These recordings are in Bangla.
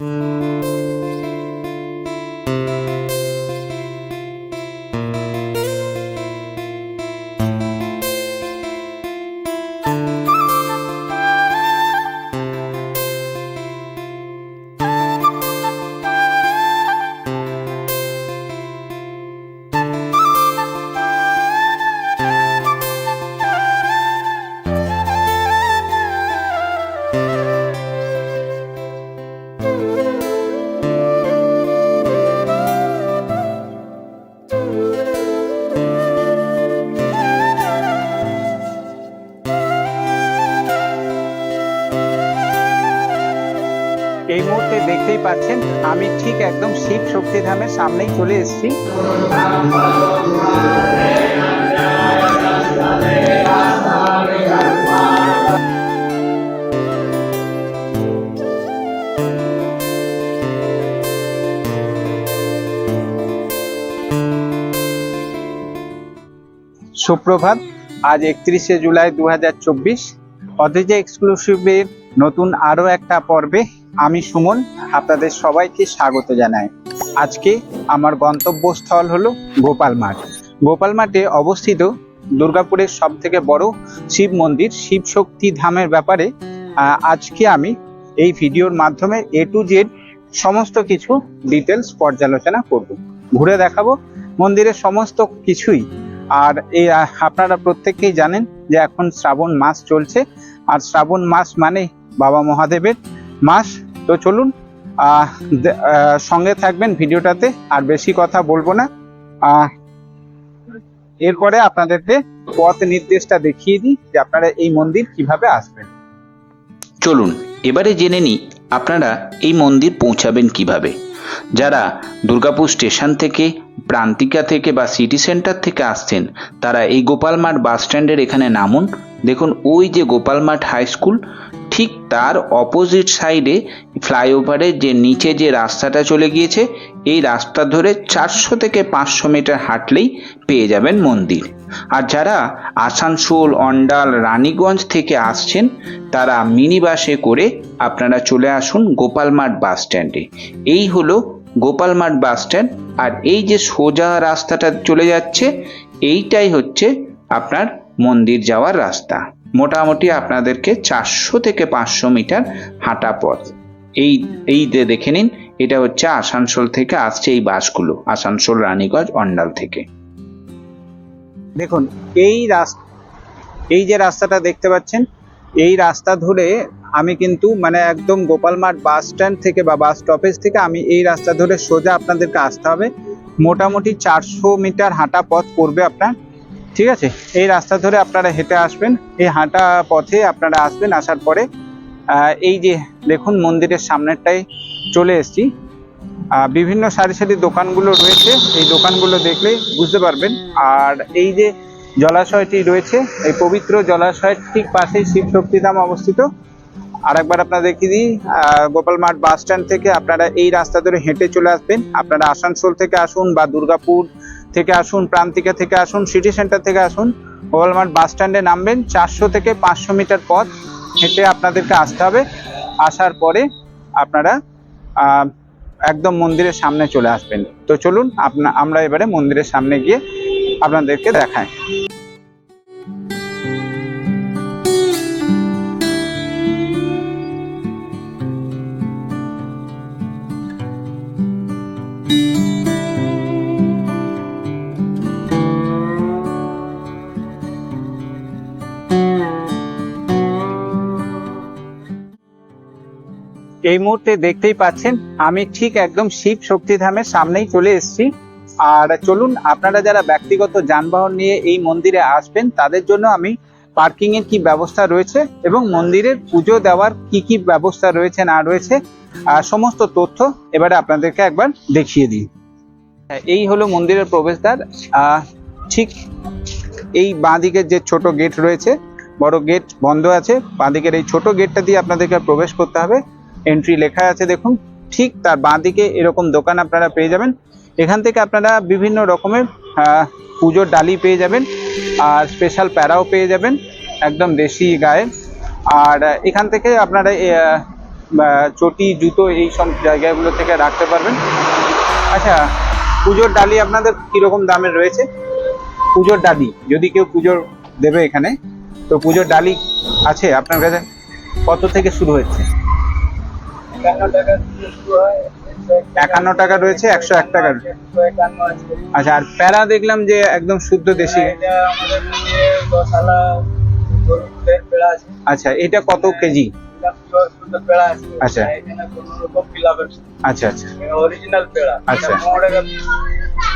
এই দেখতেই পাচ্ছেন, আমি ঠিক একদম শিব শক্তিধামের সামনেই চলে এসেছি। সুপ্রভাত, আজ একত্রিশে জুলাই দু হাজার চব্বিশ অথেজা এক্সক্লুসিভের নতুন আরও একটা পর্বে আমি সুমন, আপনাদের সবাইকে স্বাগত জানাই। আজকে আমার গন্তব্যস্থল হলো গোপাল মাঠ। গোপাল মাঠে অবস্থিত দুর্গাপুরের সব থেকে বড় শিব মন্দির, শিব শক্তি ধামের ব্যাপারে আজকে আমি এই ভিডিওর মাধ্যমে এ টু জেড সমস্ত কিছু ডিটেলস পর্যালোচনা করব। ঘুরে দেখাবো মন্দিরের সমস্ত কিছুই। আর এই আপনারা প্রত্যেকেই জানেন যে এখন শ্রাবণ মাস চলছে। আর শ্রাবণ মাস মানে বাবা মহাদেবের মাস। তো চলুন সঙ্গে থাকবেন ভিডিওটাতে, আর বেশি কথা বলব না। এরপরে আপনাদেরকে পথ নির্দেশটা দেখিয়ে দিই যে আপনারা এই মন্দির কীভাবে আসবেন। চলুন, এবারে জেনে নিই আপনারা এই মন্দির পৌঁছাবেন কীভাবে। যারা দুর্গাপুর স্টেশন থেকে, প্রান্তিকা থেকে বা সিটি সেন্টার থেকে আসছেন, তারা এই গোপালমাঠ বাস স্ট্যান্ডের এখানে নামুন। দেখুন, ওই যে গোপালমাঠ হাই স্কুল ঠিক তার অপোজিট সাইডে ফ্লাইওভারের যে নিচে যে রাস্তাটা চলে গিয়েছে, এই রাস্তা ধরে চারশো থেকে পাঁচশো মিটার হাঁটলেই পেয়ে যাবেন মন্দির। আর যারা আসানসোল, অন্ডাল, রানীগঞ্জ থেকে আসছেন, তারা মিনি বাসে করে আপনারা চলে আসুন গোপালমাঠ বাস স্ট্যান্ডে এই হলো গোপালমাঠ বাস স্ট্যান্ড আর এই যে সোজা রাস্তাটা চলে যাচ্ছে, এইটাই হচ্ছে আপনার মন্দির যাওয়ার রাস্তা। মোটামুটি আপনাদেরকে চারশো থেকে পাঁচশো মিটার হাঁটা পথ। এই এই দেখে নিন, এটা হচ্ছে আসানসোল থেকে আসছে এই বাসগুলো, আসানসোল, রানীগঞ্জ, অন্ডাল থেকে। দেখুন, এই রাস্তা এই যে রাস্তাটা দেখতে পাচ্ছেন, এই রাস্তা ধরে আমি কিন্তু মানে একদম গোপালমাঠ বাস স্ট্যান্ড থেকে বা বাস স্টপেজ থেকে আমি এই রাস্তা ধরে সোজা আপনাদেরকে আসতে হবে। মোটামুটি চারশো মিটার হাঁটা পথ পড়বে আপনার। ঠিক আছে? এই রাস্তা ধরে আপনারা হেঁটে আসবেন। এই হাঁটা পথে আপনারা আসবেন, আসার পরে এই যে দেখুন মন্দিরের সামনেরটাই চলে এসেছি। বিভিন্ন সারি সারি দোকানগুলো রয়েছে। এই দোকানগুলো দেখলে বুঝতে পারবেন। আর এই যে জলাশয়টি রয়েছে, এই পবিত্র জলাশয়ের ঠিক পাশেই শিব শক্তিধাম অবস্থিত। আর একবার আপনারা দেখিয়ে দিই গোপাল মাঠ বাস স্ট্যান্ড থেকে আপনারা এই রাস্তা ধরে হেঁটে চলে আসবেন। আপনারা আসানসোল থেকে আসুন বা দুর্গাপুর থেকে আসুন প্রান্তিকা থেকে আসুন, সিটি সেন্টার থেকে আসুন ওয়ালমার্ট বাস স্ট্যান্ডে নামবেন, চারশো থেকে পাঁচশো মিটার পথ হেঁটে আপনাদেরকে আসতে হবে। আসার পরে আপনারা একদম মন্দিরের সামনে চলে আসবেন। তো চলুন, আপনা, আমরা এবারে মন্দিরের সামনে গিয়ে আপনাদেরকে দেখাই। এই মুহূর্তে দেখতেই পাচ্ছেন, আমি ঠিক একদম শিব শক্তিধামের সামনেই চলে এসেছি। আর চলুন, আপনারা যারা ব্যক্তিগত যানবাহন নিয়ে এই মন্দিরে আসবেন, তাদের জন্য আমি পার্কিং এর কি ব্যবস্থা রয়েছে এবং মন্দিরের পুজো দেওয়ার কি কি ব্যবস্থা রয়েছে, না রয়েছে সমস্ত তথ্য এবারে আপনাদেরকে একবার দেখিয়ে দিই। এই হলো মন্দিরের প্রবেশদ্বার। ঠিক এই বাঁদিকের যে ছোট গেট রয়েছে, বড় গেট বন্ধ আছে, বাঁদিকের এই ছোট গেটটা দিয়ে আপনাদেরকে প্রবেশ করতে হবে। এন্ট্রি লেখা আছে, দেখুন। ঠিক তার বাঁদিকে এরকম দোকান আপনারা পেয়ে যাবেন। এখান থেকে আপনারা বিভিন্ন রকমের পুজোর ডালি পেয়ে যাবেন, আর স্পেশাল প্যারাও পেয়ে যাবেন, একদম দেশি গায়ে। আর এখান থেকে আপনারা চটি, জুতো এই সব জায়গাগুলো থেকে রাখতে পারবেন। আচ্ছা পুজোর ডালি আপনাদের কীরকম দামের রয়েছে? পুজোর ডালি, যদি কেউ পুজোর দেবে এখানে, তো পুজোর ডালি আছে আপনার কাছে? কত থেকে শুরু হচ্ছে? একান্ন টাকা রয়েছে, একশো এক টাকা আচ্ছা আর প্যারা দেখলাম যে একদম শুদ্ধ দেশি। আচ্ছা এটা কত কেজি? আচ্ছা। আচ্ছা আচ্ছা। আচ্ছা।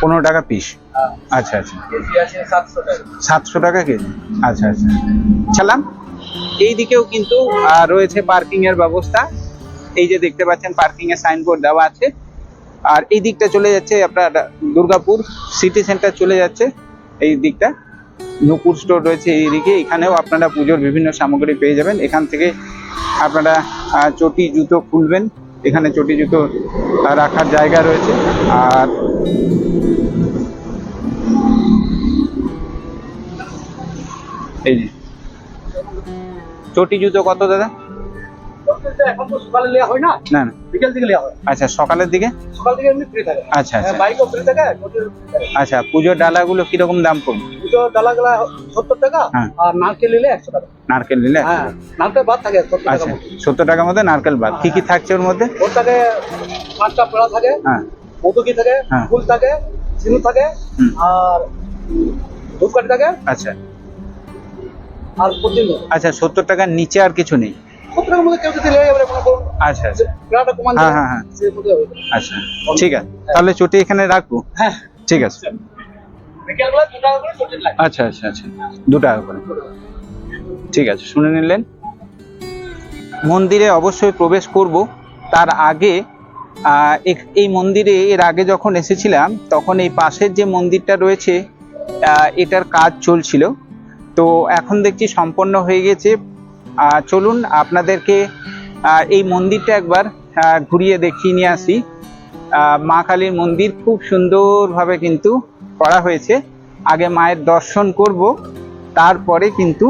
পনেরো টাকা পিস আচ্ছা আচ্ছা। সাতশো টাকা কেজি। আচ্ছা আচ্ছা। চালাম এই দিকেও কিন্তু রয়েছে পার্কিং এর ব্যবস্থা। এই যে দেখতে পাচ্ছেন পার্কিং এর সাইনবোর্ড দেওয়া আছে। আর এই দিকটা চলে যাচ্ছে আপনার দুর্গাপুর সিটি সেন্টার চলে যাচ্ছে। এই দিকটা নূপুর স্টোর রয়েছে এই দিকে এখানেও আপনারা পুজোর বিভিন্ন সামগ্রী পেয়ে যাবেন। এখান থেকে আপনারা চটি, জুতো খুলবেন। এখানে চটি, জুতো রাখার জায়গা রয়েছে। আর এই চটি, জুতো কত দাদা? এখন তো সকালে নেওয়া হয় না? না না। বিকেল থেকে নেওয়া হয়। আচ্ছা সকালের দিকে? সকাল থেকে এমনি ফ্রি থাকে। আচ্ছা আচ্ছা। বাইকও ফ্রি থাকে মোটর free থাকে। আচ্ছা পুজোর ডালাগুলো কীরকম দাম পড়বে? দুটো ডালা গেলা সত্তর টাকা হ্যাঁ। আর নারকেল নিলে একশো টাকা। নারকেল নিলে? হ্যাঁ নারকেল বাদ থাকে আচ্ছা সত্তর টাকার মধ্যে নারকেল বাদ। কি কি থাকছে ওর মধ্যে? ওর থাকে পাঁচটা পেড়া থাকে হ্যাঁ। মধুকি থাকে হ্যাঁ। ফুল থাকে সিনু থাকে আর ধূপকাঠি থাকে আচ্ছা। আর প্রতিদিন আচ্ছা সত্তর টাকার নিচে আর কিছু নেই? সত্তর মধ্যে কেউ যদি লেগে যাবে আচ্ছা আচ্ছা। কমান হ্যাঁ, হ্যাঁ, হ্যাঁ। হবে। আচ্ছা ঠিক আছে। তাহলে চটি এখানে রাখব? হ্যাঁ। ঠিক আছে। আচ্ছা আচ্ছা আচ্ছা। দু টাকা করে। ঠিক আছে শুনে নিলেন? মন্দিরে অবশ্যই প্রবেশ করব। তার আগে এই মন্দিরে এর আগে যখন এসেছিলাম তখন এই পাশের যে মন্দিরটা রয়েছে এটার কাজ চলছিল। তো এখন দেখছি সম্পন্ন হয়ে গেছে। চলুন আপনাদেরকে এই মন্দিরটা একবার ঘুরিয়ে দেখিয়ে নিয়ে আসি। মা কালীর মন্দির খুব সুন্দরভাবে কিন্তু করা হয়েছে। আগে মায়ের দর্শন করব, তারপরে কিন্তু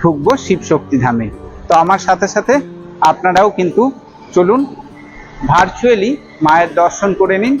ঢুকবো শিব শক্তি ধামে। তো আমার সাথে সাথে আপনারাও কিন্তু চলুন ভার্চুয়ালি মায়ের দর্শন করে নিন।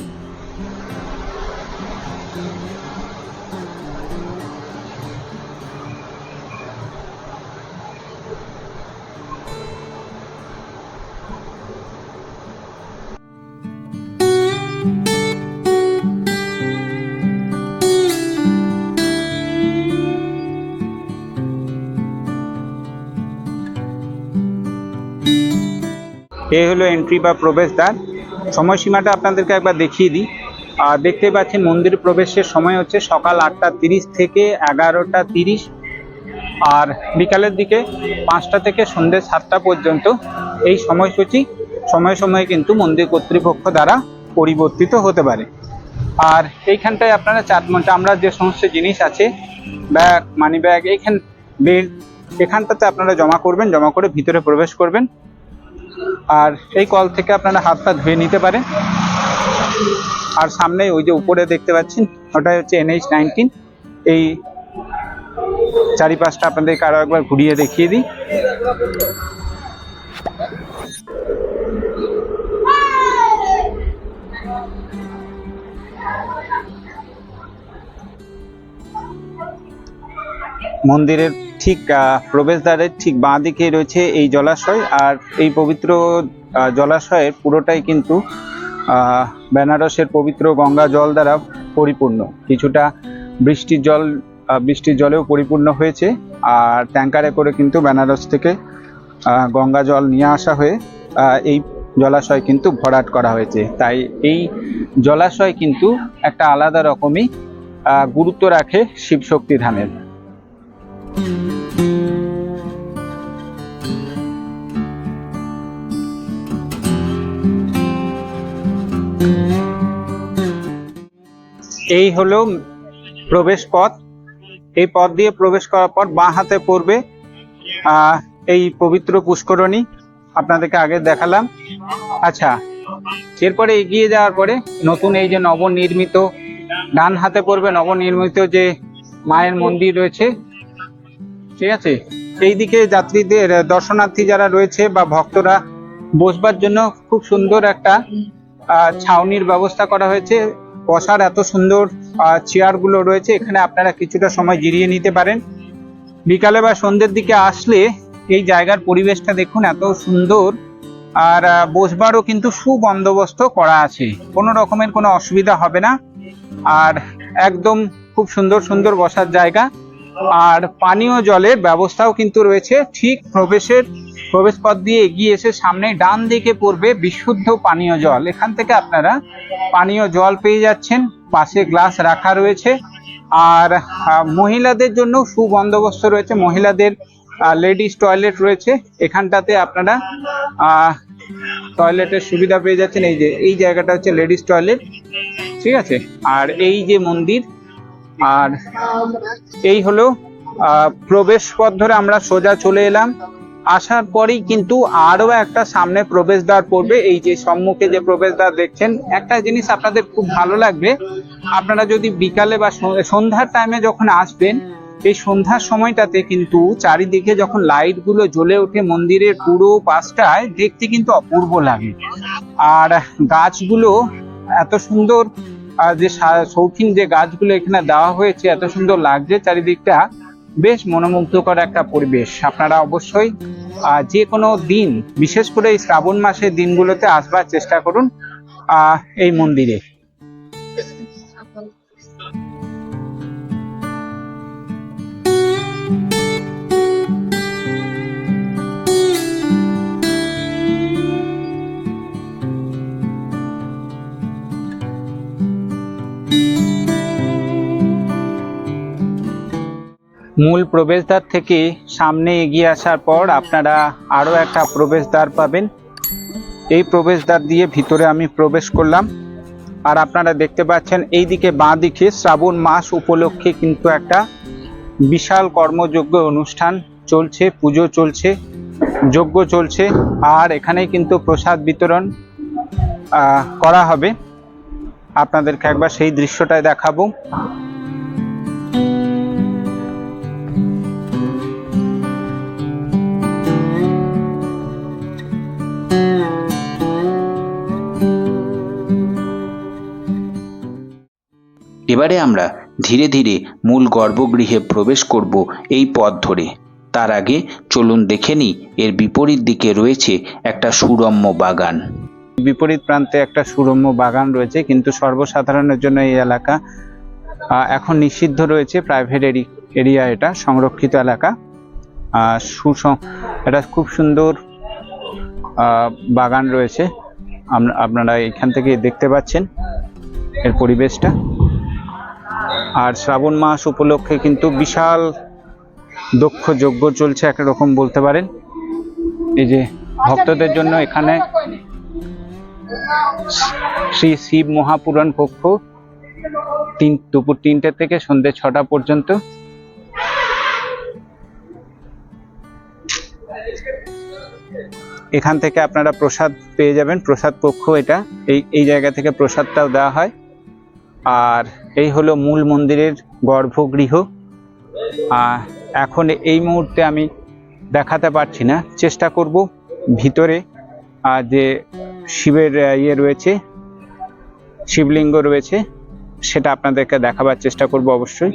এই হলো এন্ট্রি বা প্রবেশদ্বার। সময়সীমাটা আপনাদেরকে একবার দেখিয়ে দিই। আর দেখতে পাচ্ছেন মন্দির প্রবেশের সময় হচ্ছে সকাল আটটা তিরিশ থেকে এগারোটা তিরিশ। আর বিকালের দিকে পাঁচটা থেকে সন্ধ্যে সাতটা পর্যন্ত এই সময়সূচি সময়ে সময়ে কিন্তু মন্দির কর্তৃপক্ষ দ্বারা পরিবর্তিত হতে পারে। আর এইখানটায় আপনারা চার চামড়ার যে সমস্ত জিনিস আছে, ব্যাগ মানি ব্যাগ এইখান বেল্ট এখানটাতে আপনারা জমা করবেন, জমা করে ভিতরে প্রবেশ করবেন। আর এই কল থেকে আপনারা হাত পা ধুয়ে নিতে পারেন। আর সামনে ওই যে উপরে দেখতে পাচ্ছেন, ওটাই হচ্ছে এনএইচ নাইনটিন এই চারিপাশটা আপনাদেরকে আরও একবার ঘুরিয়ে দেখিয়ে দিই। মন্দিরের ঠিক প্রবেশদ্বারের ঠিক বাঁ দিকে রয়েছে এই জলাশয় আর এই পবিত্র জলাশয়ের পুরোটাই কিন্তু বেনারসের পবিত্র গঙ্গা জল দ্বারা পরিপূর্ণ। কিছুটা বৃষ্টির জল বৃষ্টির জলেও পরিপূর্ণ হয়েছে আর ট্যাঙ্কারে করে কিন্তু বেনারস থেকে গঙ্গা জল নিয়ে আসা হয়ে এই জলাশয় কিন্তু ভরাট করা হয়েছে। তাই এই জলাশয় কিন্তু একটা আলাদা রকমই গুরুত্ব রাখে শিবশক্তি ধামের এই হলো প্রবেশ পথ। এই পথ দিয়ে প্রবেশ করার পর বাঁ হাতে পড়বে এই পবিত্র পুষ্করণী। আপনাদেরকে আগে দেখালাম। আচ্ছা এরপরে এগিয়ে যাওয়ার পরে নতুন এই যে নবনির্মিত, ডান হাতে পড়বে নবনির্মিত যে মায়ের মন্দির রয়েছে, ঠিক আছে? এই দিকে যাত্রীদের, দর্শনার্থী যারা রয়েছে বা ভক্তরা, বসবার জন্য খুব সুন্দর একটা ছাউনির ব্যবস্থা করা হয়েছে। বসার এত সুন্দর চেয়ারগুলো রয়েছে, এখানে আপনারা কিছুটা সময় জিরিয়ে নিতে পারেন। বিকালে বা সন্ধ্যের দিকে আসলে এই জায়গার পরিবেশটা দেখুন এত সুন্দর, আর বসবারও কিন্তু সুবন্দোবস্ত করা আছে। কোনো রকমের কোনো অসুবিধা হবে না। আর, একদম খুব সুন্দর সুন্দর বসার জায়গা। আর, পানীয় জলের ব্যবস্থাও কিন্তু রয়েছে। ঠিক প্রবেশের প্রবেশ পথ দিয়ে এগিয়ে এসে সামনে ডান দিকে পড়বে বিশুদ্ধ পানীয় জল। এখান থেকে আপনারা পানীয় জল পেয়ে যাচ্ছেন। পাশে গ্লাস রাখা রয়েছে। আর মহিলাদের জন্য সুবন্দোবস্ত রয়েছে। মহিলাদের লেডিস টয়লেট রয়েছে। এখানটাতে আপনারা টয়লেটের সুবিধা পেয়ে যাচ্ছেন। এই যে, এই জায়গাটা হচ্ছে লেডিস টয়লেট। ঠিক আছে? আর এই যে মন্দির, আর এই হলো প্রবেশ পথ ধরে আমরা সোজা চলে এলাম। আসার পরেই কিন্তু আরও একটা সামনে প্রবেশদ্বার পড়বে। এই যে সম্মুখে যে প্রবেশদ্বার দেখছেন, একটা জিনিস আপনাদের খুব ভালো লাগবে। আপনারা যদি বিকালে বা সন্ধ্যার টাইমে যখন আসবেন, এই সন্ধ্যার সময়টাতে কিন্তু চারিদিকে যখন লাইটগুলো জ্বলে ওঠে মন্দিরের পুরো পাশটায়, দেখতে কিন্তু অপূর্ব লাগে। আর গাছগুলো এত সুন্দর যে শৌখিন যে গাছগুলো এখানে দেওয়া হয়েছে, এত সুন্দর লাগছে চারিদিকটা। বেশ মনোমুগ্ধকর একটা পরিবেশ। আপনারা অবশ্যই যে কোনো দিন, বিশেষ করে এই শ্রাবণ মাসের দিনগুলোতে আসবার চেষ্টা করুন এই মন্দিরে। মূল প্রবেশদ্বার থেকে সামনে এগিয়ে আসার পর আপনারা আরও একটা প্রবেশদ্বার পাবেন। এই প্রবেশদ্বার দিয়ে ভিতরে আমি প্রবেশ করলাম। আর আপনারা দেখতে পাচ্ছেন এইদিকে বাঁ দিকে শ্রাবণ মাস উপলক্ষে কিন্তু একটা বিশাল কর্মযজ্ঞ অনুষ্ঠান চলছে, পুজো চলছে, যজ্ঞ চলছে। আর এখানে কিন্তু প্রসাদ বিতরণ করা হবে। আপনাদেরকে একবার সেই দৃশ্যটাই দেখাবো। এবারে আমরা ধীরে ধীরে মূল গর্ভগৃহে প্রবেশ করব এই পথ ধরে। তার আগে চলুন দেখে নিই, এর বিপরীত দিকে রয়েছে একটা সুরম্য বাগান। বিপরীত প্রান্তে একটা সুরম্য বাগান রয়েছে, কিন্তু সর্বসাধারণের জন্য এই এলাকা এখন নিষিদ্ধ রয়েছে প্রাইভেট এরিয়া এটা, সংরক্ষিত এলাকা। সুসং, এটা খুব সুন্দর বাগান রয়েছে। আপনারা এখান থেকে দেখতে পাচ্ছেন এর পরিবেশটা। আর শ্রাবণ মাস উপলক্ষে কিন্তু বিশাল দক্ষ যজ্ঞ চলছে, একরকম বলতে পারেন। এই যে ভক্তদের জন্য এখানে শ্রী শিব মহাপুরাণ কক্ষ, তিন দুপুর তিনটে থেকে সন্ধ্যে ছটা পর্যন্ত। এখান থেকে আপনারা প্রসাদ পেয়ে যাবেন। প্রসাদ কক্ষ এটা, এই এই জায়গা থেকে প্রসাদটাও দেওয়া হয়। আর এই হলো মূল মন্দিরের গর্ভগৃহ। আর এখন এই মুহূর্তে আমি দেখাতে পারছি না। চেষ্টা করব ভিতরে যে শিবের ইয়ে রয়েছে, শিবলিঙ্গ রয়েছে, সেটা আপনাদেরকে দেখাবার চেষ্টা করব অবশ্যই।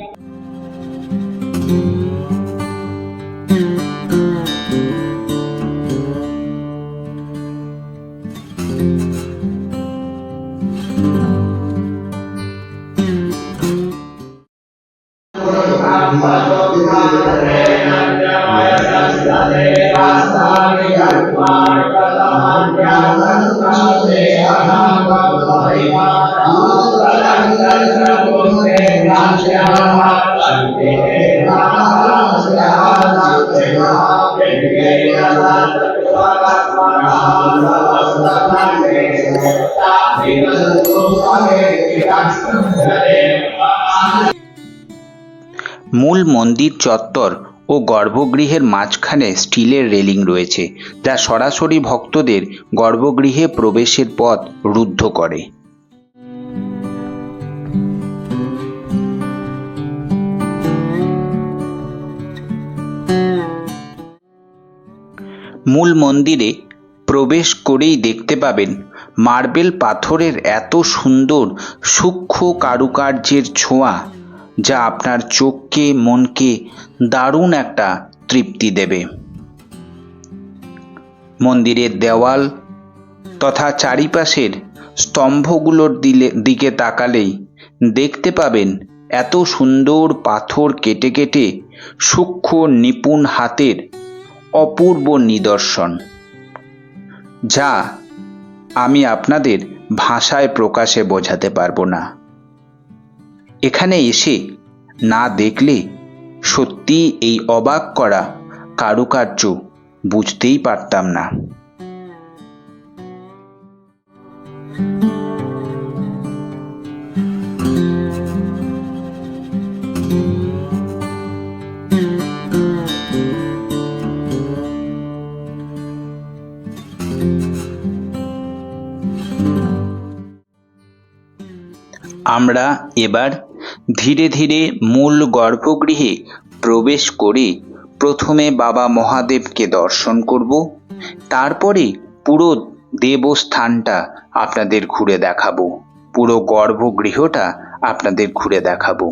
মূল মন্দির চত্বর ও গর্ভগৃহের মাঝখানে স্টিলের রেলিং রয়েছে, যা সরাসরি ভক্তদের গর্ভগৃহে প্রবেশের পথ রুদ্ধ করে। মূল মন্দিরে প্রবেশ করেই দেখতে পাবেন মার্বেল পাথরের এত সুন্দর সূক্ষ্ম কারুকার্যের ছোঁয়া যা আপনার চোখকে, মনকে দারুণ একটা তৃপ্তি দেবে। মন্দিরের দেওয়াল তথা চারিপাশের স্তম্ভগুলোর দিলে, দিকে তাকালেই দেখতে পাবেন এত সুন্দর পাথর কেটে কেটে সূক্ষ্ম নিপুণ হাতের অপূর্ব নিদর্শন। যা আমি আপনাদের ভাষায় প্রকাশে বোঝাতে পারব না। এখানে এসে না দেখলে সত্যি এই অবাক করা কারুকার্য বুঝতেই পারতাম না। আমরা এবার ধীরে ধীরে মূল গর্ভগৃহে প্রবেশ করে প্রথমে বাবা মহাদেবকে দর্শন করব। তারপরে পুরো দেবস্থানটা আপনাদের ঘুরে দেখাবো। পুরো গর্ভগৃহটা আপনাদের ঘুরে দেখাবো।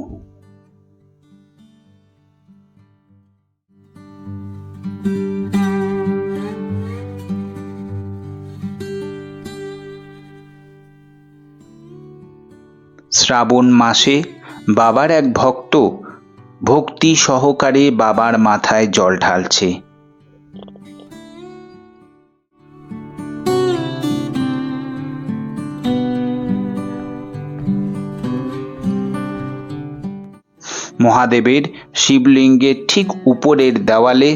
শ্রাবণ মাসে বাবার এক ভক্ত ভক্তি সহকারে বাবার মাথায় জল ঢালছে। মহাদেবের শিবলিঙ্গের ঠিক উপরের দেওয়ালে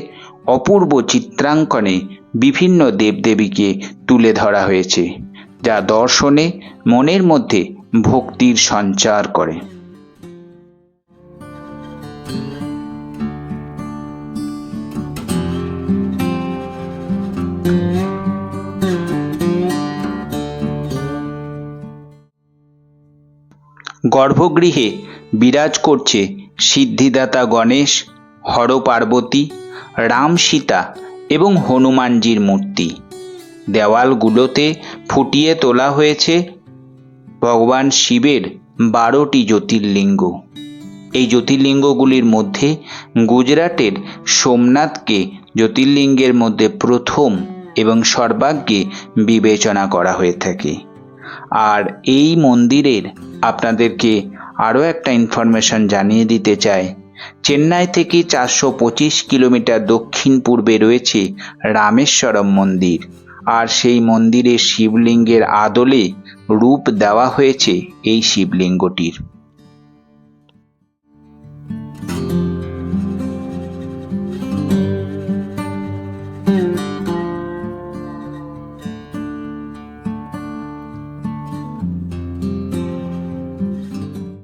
অপূর্ব চিত্রাঙ্কনে বিভিন্ন দেবদেবীকে তুলে ধরা হয়েছে, যা দর্শনে মনের মধ্যে ভক্তির সঞ্চার করে। গর্ভগৃহে বিরাজ করছে সিদ্ধিদাতা গণেশ হর পার্বতী রাম সীতা এবং হনুমানজির মূর্তি। দেওয়ালগুলোতে ফুটিয়ে তোলা হয়েছে ভগবান শিবের বারোটি জ্যোতির্লিঙ্গ। এই জ্যোতির্লিঙ্গগুলির মধ্যে গুজরাটের সোমনাথকে জ্যোতির্লিঙ্গের মধ্যে প্রথম এবং সর্বাগ্যে বিবেচনা করা হয়ে থাকে। আর এই মন্দিরের আপনাদেরকে আরও একটা ইনফরমেশন জানিয়ে দিতে চাই। চেন্নাই থেকে চারশো পঁচিশ কিলোমিটার দক্ষিণ পূর্বে রয়েছে রামেশ্বরম মন্দির। আর সেই মন্দিরের শিবলিঙ্গের আদলে রূপ দেওয়া হয়েছে এই শিবলিঙ্গটির।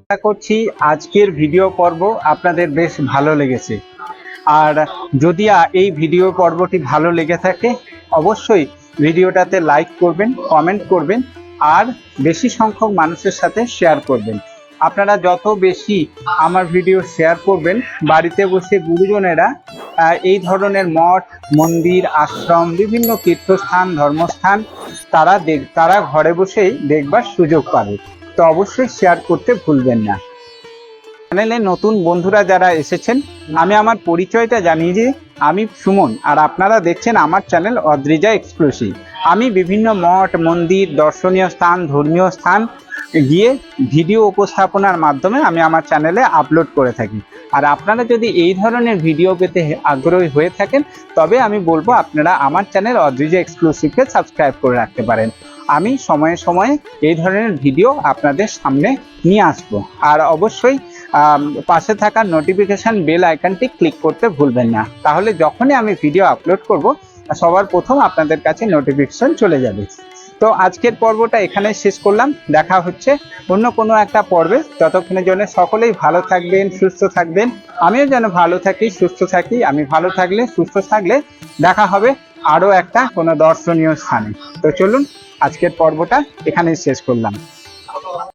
আশা করছি আজকের ভিডিও পর্ব আপনাদের বেশ ভালো লেগেছে। আর যদি এই ভিডিও পর্বটি ভালো লেগে থাকে, অবশ্যই ভিডিওটাতে লাইক করবেন কমেন্ট করবেন, আর বেশি সংখ্যক মানুষের সাথে শেয়ার করবেন। আপনারা যত বেশি আমার ভিডিও শেয়ার করবেন, বাড়িতে বসে গুরুজনেরা এই ধরনের মঠ, মন্দির, আশ্রম, বিভিন্ন তীর্থস্থান, ধর্মস্থান, তারা দেখ, তারা ঘরে বসেই দেখবার সুযোগ পাবে। তো অবশ্যই শেয়ার করতে ভুলবেন না। চ্যানেলে নতুন বন্ধুরা যারা এসেছেন, আমি আমার পরিচয়টা জানিয়ে যে আমি সুমন, আর আপনারা দেখছেন আমার চ্যানেল অদ্রিজা এক্সক্লুসিভ। আমি বিভিন্ন মঠ, মন্দির, দর্শনীয় স্থান, ধর্মীয় স্থান গিয়ে ভিডিও উপস্থাপনার মাধ্যমে আমি আমার চ্যানেলে আপলোড করে থাকি। আর আপনারা যদি এই ধরনের ভিডিও পেতে আগ্রহী হয়ে থাকেন, তবে আমি বলব আপনারা আমার চ্যানেল অদ্রিজা এক্সক্লুসিভকে সাবস্ক্রাইব করে রাখতে পারেন। আমি সময়ে সময়ে এই ধরনের ভিডিও আপনাদের সামনে নিয়ে আসব। আর অবশ্যই পাশে থাকা নোটিফিকেশন বেল আইকনটি ক্লিক করতে ভুলবেন না। তাহলে যখনই আমি ভিডিও আপলোড করব, সবার প্রথম আপনাদের কাছে নোটিফিকেশন চলে যাবে। তো আজকের পর্বটা এখানে শেষ করলাম। দেখা হচ্ছে অন্য কোনো একটা পর্বে। ততক্ষণের জন্য সকলেই ভালো থাকবেন, সুস্থ থাকবেন। আমিও যেন ভালো থাকি, সুস্থ থাকি। আমি ভালো থাকলে, সুস্থ থাকলে দেখা হবে আরও একটা কোনো দর্শনীয় স্থানে। তো চলুন, আজকের পর্বটা এখানেই শেষ করলাম।